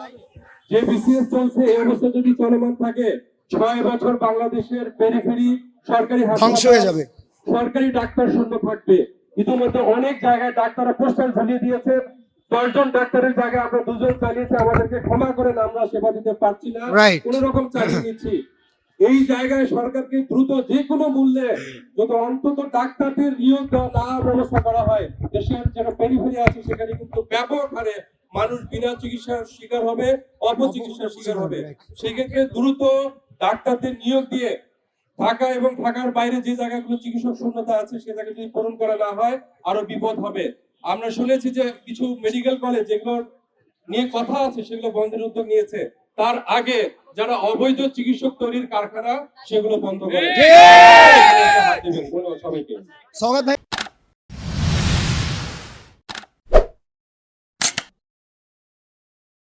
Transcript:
নাই। যে বিসিএস চলছে এই অবস্থা যদি চলমান থাকে ছয় বছর বাংলাদেশের পেরিফেরি সরকারি ধ্বংস হয়ে যাবে। সরকারি ডাক্তার শূন্য থাকবে। ইতিমধ্যে অনেক জায়গায় ডাক্তাররা পোস্টার ঝুলিয়ে দিয়েছে। দশজন ডাক্তারের জায়গায় আমরা দুজন চালিয়েছি আমাদেরকে ক্ষমা করেন আমরা সেবা দিতে পারছি না। কোন রকম চালিয়ে নিচ্ছি। এই জায়গায় সরকারকে দ্রুত যে কোনো মূল্যে যদি অন্তত ডাক্তারদের নিয়োগ দেওয়া না ব্যবস্থা করা হয় দেশের যেন পেরিফেরি আছে সেখানে কিন্তু ব্যাপক হারে মানুষ বিনা চিকিৎসার শিকার হবে অপচিকিৎসার শিকার হবে। সেক্ষেত্রে দ্রুত ডাক্তারদের নিয়োগ দিয়ে ঢাকা এবং ঢাকার বাইরে যে জায়গাগুলো চিকিৎসক শূন্যতা আছে সে জায়গা যদি পূরণ করা না হয় আরও বিপদ হবে। আমরা শুনেছি যে কিছু মেডিকেল কলেজ যেগুলো নিয়ে কথা আছে সেগুলো বন্ধের উদ্যোগ নিয়েছে। তার আগে যারা অবৈধ চিকিৎসক তৈরির কারখানা সেগুলো বন্ধ করে সবাইকে।